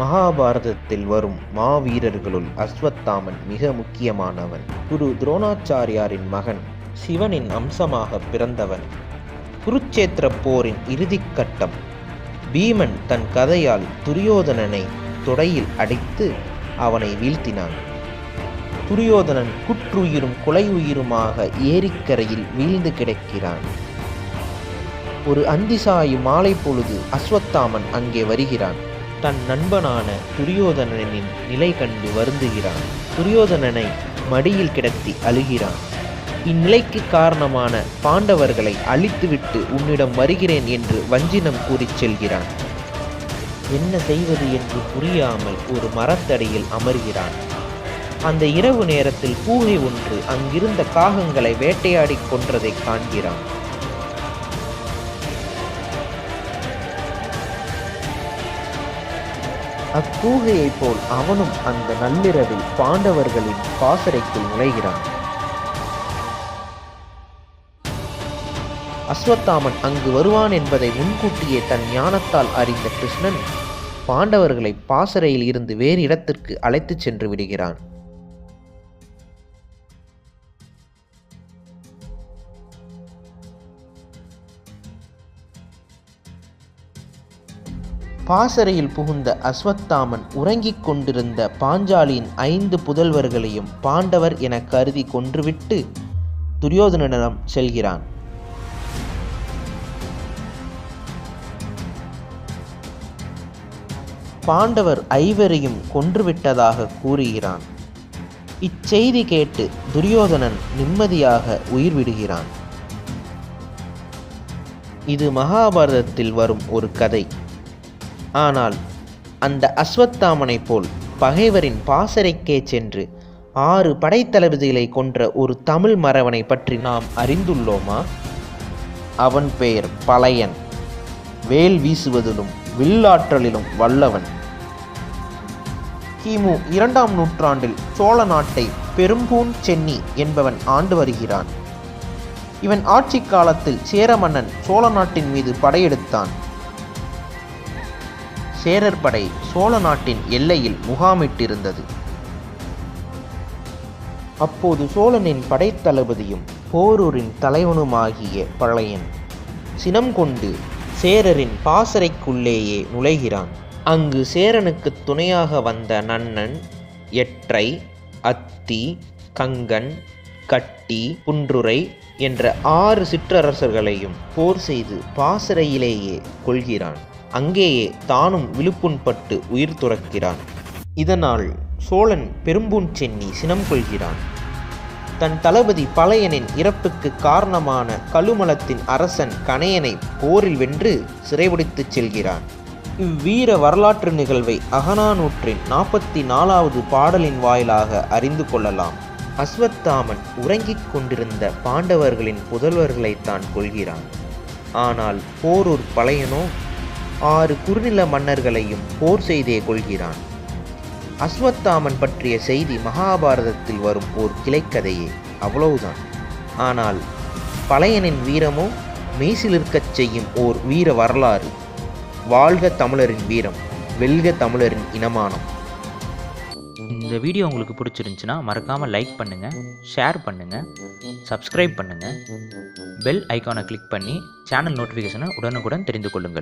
மகாபாரதத்தில் வரும் மாவீரர்களுள் அஸ்வத்தாமன் மிக முக்கியமானவன். குரு துரோணாச்சாரியாரின் மகன் சிவனின் அம்சமாக பிறந்தவன். குருச்சேத்திர போரின் இறுதிக்கட்டம் பீமன் தன் கதையால் துரியோதனனை தொடையில் அடித்து அவனை வீழ்த்தினான். துரியோதனன் குற்றுயிரும் கொலையுயிருமாக ஏரிக்கரையில் வீழ்ந்து கிடக்கிறான். ஒரு அந்திசாயு மாலை பொழுது அஸ்வத்தாமன் அங்கே வருகிறான். தன் நண்பனான துரியோதனனின் நிலை கண்டு வருந்துகிறான். துரியோதனனை மடியில் கிடத்தி அழுகிறான். இந்நிலைக்கு காரணமான பாண்டவர்களை அழித்துவிட்டு உன்னிடம் வருகிறேன் என்று வஞ்சினம் கூறிச் செல்கிறான். என்ன செய்வது என்று புரியாமல் ஒரு மரத்தடியில் அமர்கிறான். அந்த இரவு நேரத்தில் பூகை ஒன்று அங்கிருந்த காகங்களை வேட்டையாடிக் கொன்றதை காண்கிறான். அக்கூகையைப் போல் அவனும் அந்த நள்ளிரவில் பாண்டவர்களின் பாசறைக்குள் நுழைகிறான். அஸ்வத்தாமன் அங்கு வருவான் என்பதை முன்கூட்டியே தன் ஞானத்தால் அறிந்த கிருஷ்ணன் பாண்டவர்களை பாசறையில் இருந்து வேறு இடத்திற்கு அழைத்துச் சென்று விடுகிறான். பாசறையில் புகுந்த அஸ்வத்தாமன் உறங்கிக் கொண்டிருந்த பாஞ்சாலியின் ஐந்து புதல்வர்களையும் பாண்டவர் என கருதி கொன்றுவிட்டு துரியோதனனிடம் செல்கிறான். பாண்டவர் ஐவரையும் கொன்றுவிட்டதாக கூறுகிறான். இச்செய்தி கேட்டு துரியோதனன் நிம்மதியாக உயிர் விடுகிறான் இது மகாபாரதத்தில் வரும் ஒரு கதை. ஆனால் அந்த அஸ்வத்தாமனைப் போல் பகைவரின் பாசறைக்கே சென்று ஆறு படைத்தளபதிகளை கொன்ற ஒரு தமிழ் மறவனை பற்றி நாம் அறிந்துள்ளோமா? அவன் பெயர் பழையன். வேல் வீசுவதிலும் வில்லாற்றலிலும் வல்லவன். கிமு இரண்டாம் நூற்றாண்டில் சோழ நாட்டை பெரும்பூன் சென்னி என்பவன் ஆண்டு வருகிறான். இவன் ஆட்சி காலத்தில் சேர மன்னன் சோழ நாட்டின் மீது படையெடுத்தான். சேரர் படை சோழ நாட்டின் எல்லையில் முகாமிட்டிருந்தது. அப்போது சோழனின் படைத்தளபதியும் போரூரின் தலைவனுமாகிய பழையன் சினம் கொண்டு சேரரின் பாசறைக்குள்ளேயே நுழைகிறான். அங்கு சேரனுக்கு துணையாக வந்த நன்னன் எற்றை அத்தி கங்கன் கட்டி புன்றுரை என்ற ஆறு சிற்றரசர்களையும் போர் செய்து பாசறையிலேயே கொள்கிறான் அங்கேயே தானும் விழுப்புண்பட்டு உயிர் துறக்கிறான். இதனால் சோழன் பெரும்பூன் சென்னி சினம் கொள்கிறான். தன் தளபதி பழையனின் இறப்புக்கு காரணமான கழுமலத்தின் அரசன் கணையனை போரில் வென்று சிறைபிடித்துச் செல்கிறான். இவ்வீர வரலாற்று நிகழ்வை அகனானூற்றின் நாற்பத்தி நாலாவது பாடலின் வாயிலாக அறிந்து கொள்ளலாம். அஸ்வத்தாமன் உறங்கிக் கொண்டிருந்த பாண்டவர்களின் புதல்வர்களைத்தான் கொள்கிறான் ஆனால் போரூர் பழையனோ ஆறு குறுநில மன்னர்களையும் போர் செய்தே கொள்கிறான். அஸ்வத்தாமன் பற்றிய செய்தி மகாபாரதத்தில் வரும் ஓர் கிளைக்கதையே. அவ்வளவுதான். ஆனால் பழையனின் வீரமோ மெய்சிலிருக்கச் செய்யும் ஓர் வீர வரலாறு. வாழ்க தமிழரின் வீரம் வெல்க தமிழரின் இனமானம். இந்த வீடியோ உங்களுக்கு பிடிச்சிருந்துச்சுன்னா மறக்காமல் லைக் பண்ணுங்கள் ஷேர் பண்ணுங்கள் சப்ஸ்கிரைப் பண்ணுங்கள் பெல் ஐக்கானை கிளிக் பண்ணி சேனல் நோட்டிஃபிகேஷனை உடனுக்குடன் தெரிந்து கொள்ளுங்கள்.